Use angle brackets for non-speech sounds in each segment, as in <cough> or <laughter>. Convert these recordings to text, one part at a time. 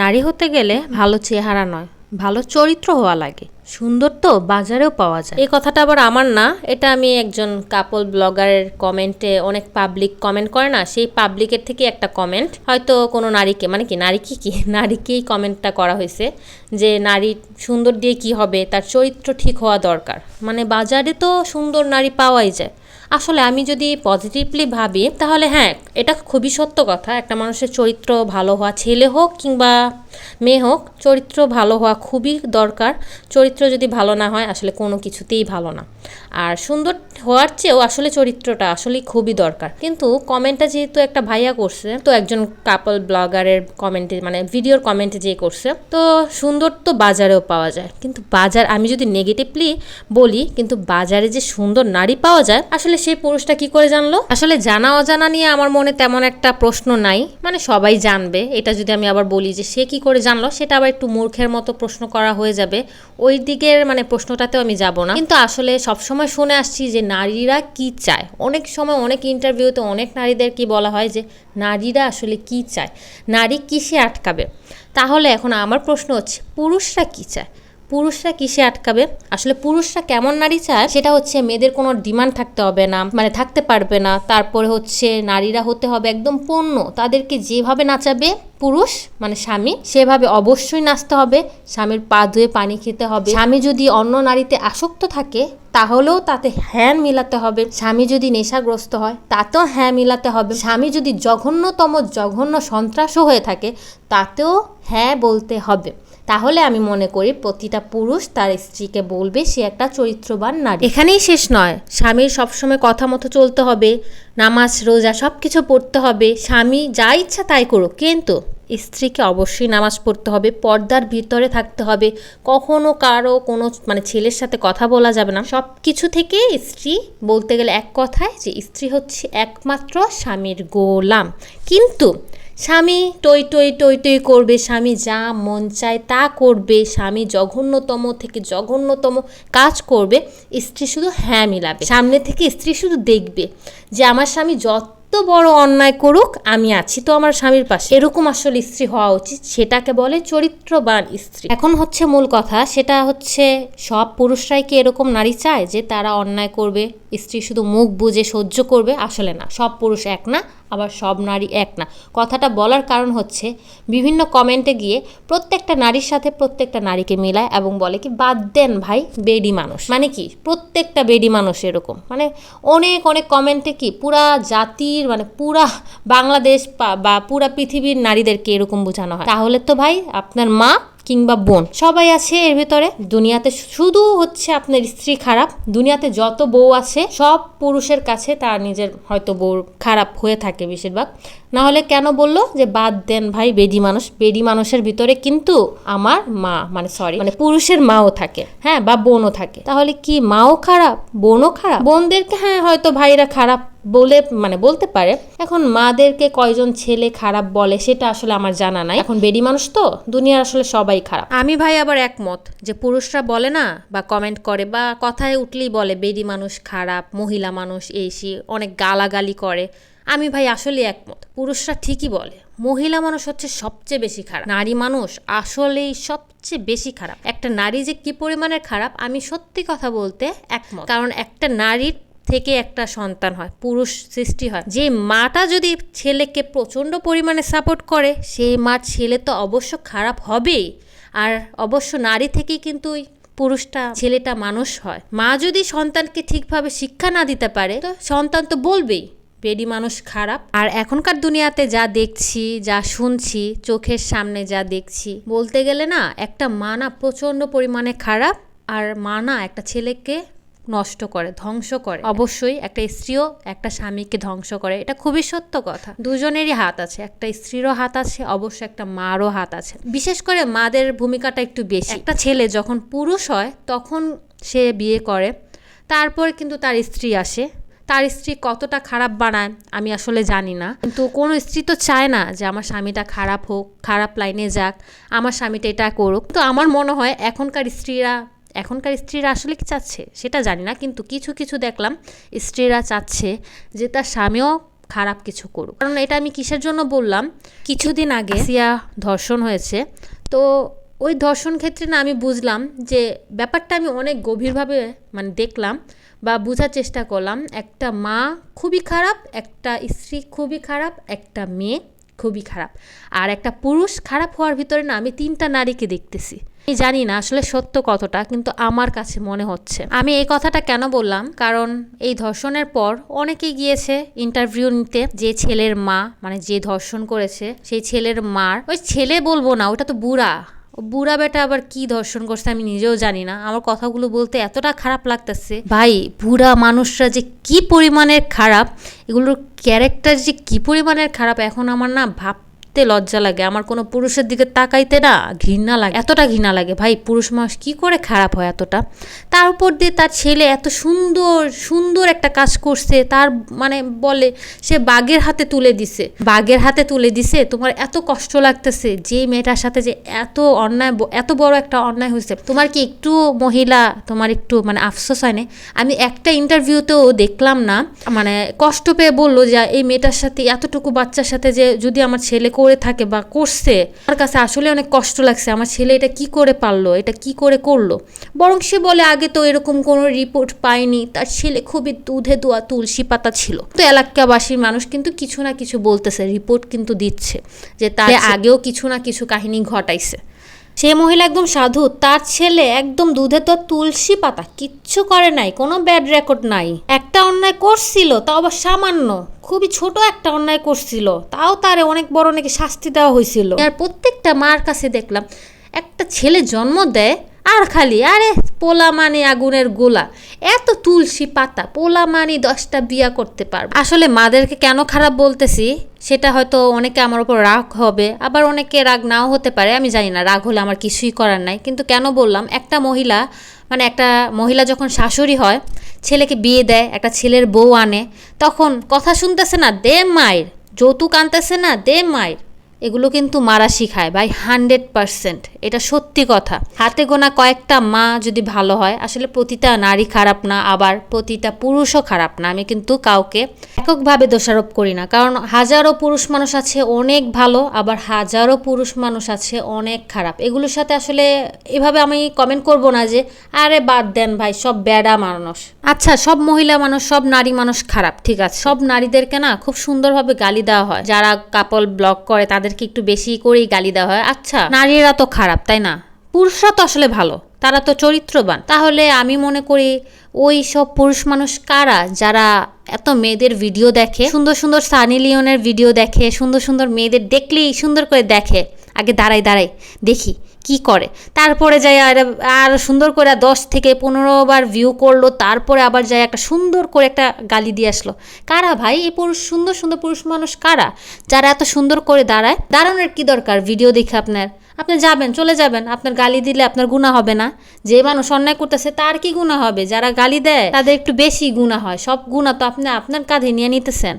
নারী হতে গেলে ভালো চেহারা নয়, ভালো চরিত্র হওয়া লাগে। সুন্দর তো বাজারেও পাওয়া যায়। এই কথাটা আবার আমার না, এটা আমি একজন কাপল ব্লগারের কমেন্টে অনেক পাবলিক কমেন্ট করে না, সেই পাবলিকের থেকে একটা কমেন্ট হয়তো কোনো নারীকে মানে কি নারী কি কি <laughs> নারীকেই কমেন্টটা করা হয়েছে যে নারী সুন্দর দিয়ে কি হবে, তার চরিত্র ঠিক হওয়া দরকার। মানে বাজারে তো সুন্দর নারী পাওয়াই যায়। আসলে আমি যদি পজিটিভলি ভাবি, তাহলে হ্যাঁ এটা খুবই সত্য কথা। একটা মানুষের চরিত্র ভালো হওয়া ছেলে হোক কিংবা মেয়ে হোক, চরিত্র ভালো হওয়া খুবই দরকার। চরিত্র যদি ভালো না হয়, আসলে কোনো কিছুতেই ভালো না। আর সুন্দর হওয়ার চেয়েও আসলে চরিত্রটা আসলে খুবই দরকার। কিন্তু কমেন্টটা যেহেতু একটা ভাইয়া করছে, তো একজন কাপল ব্লগারের কমেন্টে মানে ভিডিওর কমেন্টে যে করছে, তো সুন্দর তো বাজারেও পাওয়া যায়। কিন্তু বাজার, আমি যদি নেগেটিভলি বলি, কিন্তু বাজারে যে সুন্দর নারী পাওয়া যায়, আসলে সেই পুরুষটা কি করে জানলো? আসলে জানা অজানা নিয়ে আমার মনে তেমন একটা প্রশ্ন নাই। মানে সবাই জানবে। এটা যদি আমি আবার বলি যে সে কি করে জানলো, সেটা আবার একটু মূর্খের মতো প্রশ্ন করা হয়ে যাবে। ওই দিকের মানে প্রশ্নটাতেও আমি যাব না। কিন্তু আসলে সবসময় শুনে আসছি যে নারীরা কি চায়। অনেক সময় অনেক ইন্টারভিউতে অনেক নারীদের কি বলা হয় যে নারীরা আসলে কি চায়? নারী কিসে আটকাবে? তাহলে এখন আমার প্রশ্ন হচ্ছে, পুরুষরা কি চায়? পুরুষরা কিসে আটকাবে? আসলে পুরুষরা কেমন নারী চায়? সেটা হচ্ছে মেয়েদের কোনো ডিমান্ড থাকতে হবে না মানে থাকতে পারবে না। তারপরে হচ্ছে নারীরা হতে হবে একদম পণ্য তাদেরকে যেভাবে নাচাবে পুরুষ মানে স্বামী, সেভাবে অবশ্যই নাচতে হবে। স্বামীর পা ধুয়ে পানি খেতে হবে। স্বামী যদি অন্য নারীতে আসক্ত থাকে, তাহলেও তাতে হ্যাঁ মিলাতে হবে। স্বামী যদি নেশাগ্রস্ত হয়, তাতেও হ্যাঁ মিলাতে হবে। স্বামী যদি জঘন্যতম, জঘন্য সন্ত্রাসও হয়ে থাকে, তাতেও হ্যাঁ বলতে হবে। তাহলে আমি মনে করি প্রতিটা পুরুষ তার স্ত্রীকে বলবে সে একটা চরিত্রবান নারী। এখানেই শেষ নয়। স্বামীর সবসময় কথা মতো চলতে হবে, নামাজ, রোজা সব কিছু পড়তে হবে, স্বামী যা ইচ্ছা তাই করুক। কিন্তু স্ত্রীকে অবশ্যই নামাজ পড়তে হবে, পর্দার ভিতরে থাকতে হবে। কখনো কারও কোনো মানে ছেলের সাথে কথা বলা যাবে না। সব কিছু থেকে স্ত্রী বলতে গেলে এক কথায় যে স্ত্রী হচ্ছে একমাত্র স্বামীর গোলাম। কিন্তু স্বামী, টই টই টই টই করবে স্বামী, যা মন চায় তা করবে স্বামী, জঘন্যতম থেকে জঘন্যতম কাজ করবে, স্ত্রী শুধু হ্যাঁ মিলাবে। সামনে থেকে স্ত্রী শুধু দেখবে যে আমার স্বামী যত বড় অন্যায় করুক, আমি আছি তো আমার স্বামীর পাশে। এরকম আসলে স্ত্রী হওয়া উচিত, সেটাকে বলে চরিত্রবান স্ত্রী। এখন হচ্ছে মূল কথা, সেটা হচ্ছে সব পুরুষরাই কি এরকম নারী চায় যে তারা অন্যায় করবে, স্ত্রী শুধু মুখ বুঝে সহ্য করবে? আসলে না, সব পুরুষ এক না আবার সব নারী এক না। কথাটা বলার কারণ হচ্ছে, বিভিন্ন কমেন্টে গিয়ে প্রত্যেকটা নারীর সাথে প্রত্যেকটা নারীকে মিলায় এবং বলে কি, বাদ দেন ভাই, বেডি মানুষ। মানে কি, প্রত্যেকটা বেডি মানুষ এরকম। মানে অনেক অনেক কমেন্টে কি পুরা জাতির মানে পুরা বাংলাদেশ বা পুরা পৃথিবীর নারীদেরকে এরকম বোঝানো হয়। তাহলে তো ভাই, আপনার মা কিংবা বোন, সবাই আছে এর ভিতরে। দুনিয়াতে শুধু হচ্ছে আপনার স্ত্রী খারাপ। দুনিয়াতে যত বউ আছে, সব পুরুষের কাছে তার নিজের হয়তো বউ খারাপ হয়ে থাকে বেশিরভাগ। না হলে কেন বলল যে, বাদ দেন ভাই বেডি মানুষ। বেডি মানুষের ভিতরে কিন্তু আমার মা মানে সরি মানে পুরুষের মাও থাকে হ্যাঁ বা বোনও থাকে। তাহলে কি মাও খারাপ, বোনও খারাপ? বোনদেরকে হ্যাঁ হয়তো ভাইরা খারাপ বলে মানে বলতে পারে, এখন মাদেরকে কয়জন ছেলে খারাপ বলে সেটা আসলে আমার জানা নাই। এখন বেডি মানুষ তো, দুনিয়ার আসলে সবাই খারাপ। আমি ভাই আবার একমত যে পুরুষরা বলে না বা কমেন্ট করে বা কথায় উঠলেই বলে, বেডি মানুষ খারাপ, মহিলা মানুষ এই অনেক গালাগালি করে। আমি ভাই আসলে একমত। পুরুষরা ঠিকই বলে, মহিলা মানুষ হচ্ছে সবচেয়ে বেশি খারাপ। নারী মানুষ আসলেই সবচেয়ে বেশি খারাপ। একটা নারী যে কি পরিমাণের খারাপ, আমি সত্যি কথা বলতে একমত। কারণ একটা নারীর থেকে একটা সন্তান হয়, পুরুষ সৃষ্টি হয়। যে মাটা যদি ছেলেকে প্রচণ্ড পরিমাণে সাপোর্ট করে সেই মা ছেলে তো অবশ্য খারাপ হবেই। আর অবশ্য নারী থেকেই কিন্তু পুরুষটা, ছেলেটা মানুষ হয়। মা যদি সন্তানকে ঠিকভাবে শিক্ষা না দিতে পারে, তো সন্তান তো বলবেই বেডি মানুষ খারাপ। আর এখনকার দুনিয়াতে যা দেখছি, যা শুনছি, চোখের সামনে যা দেখছি, বলতে গেলে না, একটা মা না প্রচণ্ড পরিমাণে খারাপ, আর মা না একটা ছেলেকে নষ্ট করে, ধ্বংস করে। অবশ্যই একটা স্ত্রীও একটা স্বামীকে ধ্বংস করে। এটা খুবই সত্য কথা। দুজনেরই হাত আছে। একটা স্ত্রীরও হাত আছে, অবশ্য একটা মারও হাত আছে। বিশেষ করে মাদের ভূমিকাটা একটু বেশি। একটা ছেলে যখন পুরুষ হয়, তখন সে বিয়ে করে, তারপর কিন্তু তার স্ত্রী আসে। তার স্ত্রী কতটা খারাপ বানায়, আমি আসলে জানি না। কিন্তু কোনো স্ত্রী তো চায় না যে, আমার স্বামীটা খারাপ হোক, খারাপ লাইনে যাক, আমার স্বামীটা এটা করুক। তো আমার মনে হয়, এখনকার স্ত্রীরা এখনকার স্ত্রীরা আসলে কি চাচ্ছে সেটা জানি না, কিন্তু কিছু কিছু দেখলাম স্ত্রীরা চাচ্ছে যে তার স্বামীও খারাপ কিছু করুক। কারণ এটা আমি কিসের জন্য বললাম? কিছুদিন আগে সিয়া ধর্ষণ হয়েছে। তো ওই ধর্ষণ ক্ষেত্রে না আমি বুঝলাম যে ব্যাপারটা আমি অনেক গভীরভাবে মানে দেখলাম বা বোঝার চেষ্টা করলাম। একটা মা খুবই খারাপ, একটা স্ত্রী খুবই খারাপ, একটা মেয়ে খুবই খারাপ। আর একটা পুরুষ খারাপ হওয়ার ভিতরে না আমি তিনটা নারীকে দেখতেছি। আমি জানি না আসলে সত্য কতটা, কিন্তু আমার কাছে মনে হচ্ছে। আমি এই কথাটা কেন বললাম? কারণ এই ধর্ষণের পর অনেকে গিয়েছে ইন্টারভিউ নিতে, যে ছেলের মা মানে যে ধর্ষণ করেছে, সেই ছেলের মার। ওই ছেলে বলব না, ওটা তো বুড়া। বুড়া বেটা আবার কি ধর্ষণ করছে আমি নিজেও জানি না। আমার কথাগুলো বলতে এতটা খারাপ লাগতেছে। ভাই, বুড়া মানুষরা যে কি পরিমাণের খারাপ, এগুলোর ক্যারেক্টার যে কি পরিমাণের খারাপ, এখন আমার না ভাবতে লজ্জা লাগে। আমার কোনো পুরুষের দিকে তাকাইতে না ঘৃণা লাগে। এতটা ঘৃণা লাগে। ভাই, পুরুষ মানুষ কী করে খারাপ হয় এতটা? তার উপর দিয়ে তার ছেলে এত সুন্দর সুন্দর একটা কাজ করছে, তার মানে বলে, সে বাঘের হাতে তুলে দিছে। বাঘের হাতে তুলে দিছে, তোমার এত কষ্ট লাগতেছে, যে মেয়েটার সাথে যে এত অন্যায় এত বড় একটা অন্যায় হয়েছে। তোমার কি একটু মহিলা, তোমার একটু মানে আফসোস হয় না? আমি একটা ইন্টারভিউতেও দেখলাম না মানে কষ্ট পেয়ে বলল যে, এই মেয়েটার সাথে, এতটুকু বাচ্চার সাথে যে যদি আমার ছেলে করে থাকে বা করছে তার কাছে আসলে অনেক কষ্ট লাগছে। আমার ছেলে এটা কি করে পারল? এটা কি করে করল? বরং সে বলে আগে তো এরকম কোনো রিপোর্ট পায়নি তার ছেলে খুবই দুধে দোয়া তুলসী পাতা ছিল। তো এলাকাবাসীর মানুষ কিন্তু কিছু না কিছু বলতেছে রিপোর্ট কিন্তু দিচ্ছে যে তার আগেও কিছু না কিছু কাহিনী ঘটাইছে। সে মহিলা একদম সাধু, তার ছেলে একদম দুধে তো তুলসী পাতা, কিচ্ছু করে নাই, কোনো ব্যাড রেকর্ড নাই। একটা অন্যায় করছিল তা আবার সামান্য, খুবই ছোট একটা অন্যায় করছিল, তাও তারে অনেক বড় নাকি শাস্তি দেওয়া হয়েছিল। আর প্রত্যেকটা মার কাছে দেখলাম, একটা ছেলে জন্ম দেয়, আর খালি, আরে পোলা মানে আগুনের গোলা। এত তুলসী পাতা পোলা মানে দশটা বিয়া করতে পারবে। আসলে মাদেরকে কেন খারাপ বলতেছি, সেটা হয়তো অনেকে আমার উপর রাগ হবে, আবার অনেকে রাগ নাও হতে পারে, আমি জানি না, রাগ হলে আমার কিছুই করার নাই। কিন্তু কেন বললাম, একটা মহিলা মানে একটা মহিলা যখন শাশুড়ি হয়, ছেলেকে বিয়ে দেয়, একটা ছেলের বউ আনে, তখন কথা শুনতেছে না, দে মায়ের। যৌতুক আনতেছে না, দে মায়ের। এগুলো কিন্তু মারা শিখায় ভাই হান্ড্রেড পারসেন্ট এটা সত্যি কথা। হাতে গোনা কয়েকটা মা যদি ভালো হয়, আসলে প্রতিটা নারী খারাপ না, আবার প্রতিটা পুরুষও খারাপ না। আমি কিন্তু কাউকে এককভাবে দোষারোপ করি না। কারণ হাজারো পুরুষ মানুষ আছে অনেক ভালো, আবার হাজারো পুরুষ মানুষ আছে অনেক খারাপ। এগুলোর সাথে আসলে এভাবে আমি কমেন্ট করব না যে, আরে বাদ দেন ভাই, সব বেড়া মানুষ। আচ্ছা সব মহিলা মানুষ, সব নারী মানুষ খারাপ, ঠিক আছে। সব নারীদেরকে না খুব সুন্দরভাবে গালি দেওয়া হয়। যারা কাপল ব্লগ করে তাদেরকে একটু বেশি করেই গালি দেওয়া হয়। আচ্ছা নারীরা তো খারাপ, তাই না? পুরুষরা তো আসলে ভালো, তারা তো চরিত্রবান। তাহলে আমি মনে করি ওই সব পুরুষ মানুষ কারা, যারা এত মেয়েদের ভিডিও দেখে, সুন্দর সুন্দর সানি লিওনের ভিডিও দেখে, সুন্দর সুন্দর মেয়েদের দেখলেই সুন্দর করে দেখে। আগে দাঁড়াই দাঁড়াই, দেখি কি করে। তারপরে যাই আর আর সুন্দর করে দশ থেকে পনেরো বার ভিউ করল, তারপরে আবার যাই একটা সুন্দর করে একটা গালি দিয়ে আসলো। কারা ভাই? এই পুরুষ, সুন্দর সুন্দর পুরুষ মানুষ কারা? যারা এত সুন্দর করে দাঁড়ায়, দাঁড়ানোর কি দরকার ভিডিও দেখে আপনার? আপনি যাবেন, চলে যাবেন, আপনার গালি দিলে আপনার গুণা হবে না। যে মানুষ অন্যায় করতেছে, তার কি গুণা হবে? যারা গালি দেয়, তাদের একটু বেশি গুণা হয়। সব গুণা তো আপনি আপনার কাঁধে নিয়ে নিতেছেন।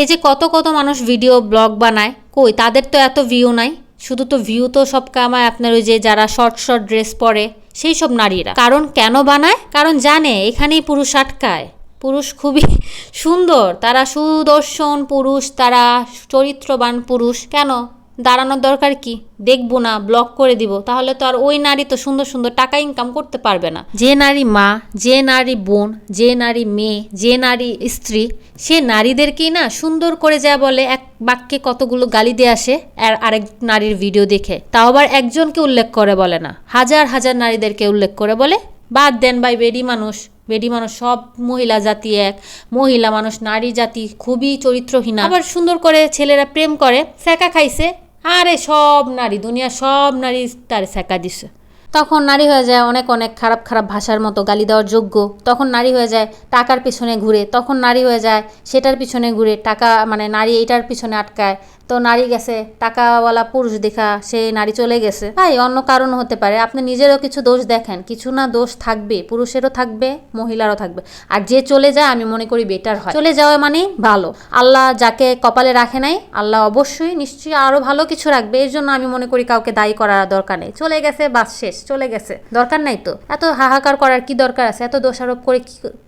এই যে কত কত মানুষ ভিডিও ব্লগ বানায়, কই? তাদের তো এত ভিউ নাই। শুধু তো ভিউ তো সব কামায় আপনার ওই যে যারা শর্ট শর্ট ড্রেস পরে, সেই সব নারীরা। কারণ কেন বানায়? কারণ জানে, এখানেই পুরুষ আটকায়। পুরুষ খুবই <laughs> সুন্দর। তারা সুদর্শন পুরুষ, তারা চরিত্রবান পুরুষ। কেন? দাঁড়ানোর দরকার কি? দেখব না ব্লক করে দিব। তাহলে তো আর ওই নারী তো সুন্দর সুন্দর টাকা ইনকাম করতে পারবে না। যে নারী মা, যে নারী বোন, যে নারী মেয়ে, যে নারী স্ত্রী, সে নারীদেরকেই না সুন্দর করে যা বলে, এক বাক্যে কতগুলো গালি দিয়ে আসে, আর আরেক নারীর ভিডিও দেখে। তাও আবার একজনকে উল্লেখ করে বলে না। হাজার হাজার নারীদেরকে উল্লেখ করে বলে, বাদ দেন ভাই, বেডি মানুষ। বেডি মানুষ সব মহিলা জাতি এক। মহিলা মানুষ নারী জাতি খুবই চরিত্রহীনা। আবার সুন্দর করে ছেলেরা প্রেম করে সেকা খাইছে। আরে সব নারী দুনিয়া সব নারী তার সেকা দিছে। তখন নারী হয়ে যায় অনেক অনেক খারাপ খারাপ ভাষার মতো গালি দেওয়ার যোগ্য। তখন নারী হয়ে যায় টাকার পিছনে ঘুরে। তখন নারী হয়ে যায় সেটার পিছনে ঘুরে। টাকা মানে নারী এটার পিছনে আটকায়। তো নারী গেছে, টাকাওয়ালা পুরুষ দেখা সে নারী চলে গেছে। ভাই, অন্য কারণ হতে পারে। আপনি নিজেরও কিছু দোষ দেখেন। কিছু না দোষ থাকবে। পুরুষেরও থাকবে, মহিলারও থাকবে। আর যে চলে যায়, আমি মনে করি বেটার হয়। চলে যাওয়া মানে ভালো। আল্লাহ যাকে কপালে রাখে নাই, আল্লাহ অবশ্যই নিশ্চয়ই আরও ভালো কিছু রাখবে। এর জন্য আমি মনে করি কাউকে দায়ী করার দরকার নেই। চলে গেছে, বাস শেষ, চলে গেছে। দরকার নাই তো? এত হাহাকার করার কি দরকার আছে? এত দোষারোপ করে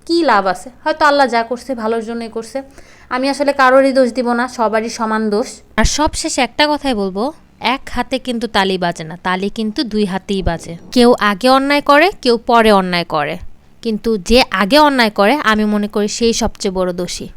কি লাভ আছে? হয়তো আল্লাহ যা করছে, ভালোর জন্যই করছে। আমি আসলে কারোরই দোষ দিব না, সবারই সমান দোষ। আর সবশেষে একটা কথাই বলব, এক হাতে কিন্তু তালি বাজে না, তালি কিন্তু দুই হাতেই বাজে। কেউ আগে অন্যায় করে, কেউ পরে অন্যায় করে। কিন্তু যে আগে অন্যায় করে, আমি মনে করি সেই সবচেয়ে বড় দোষী।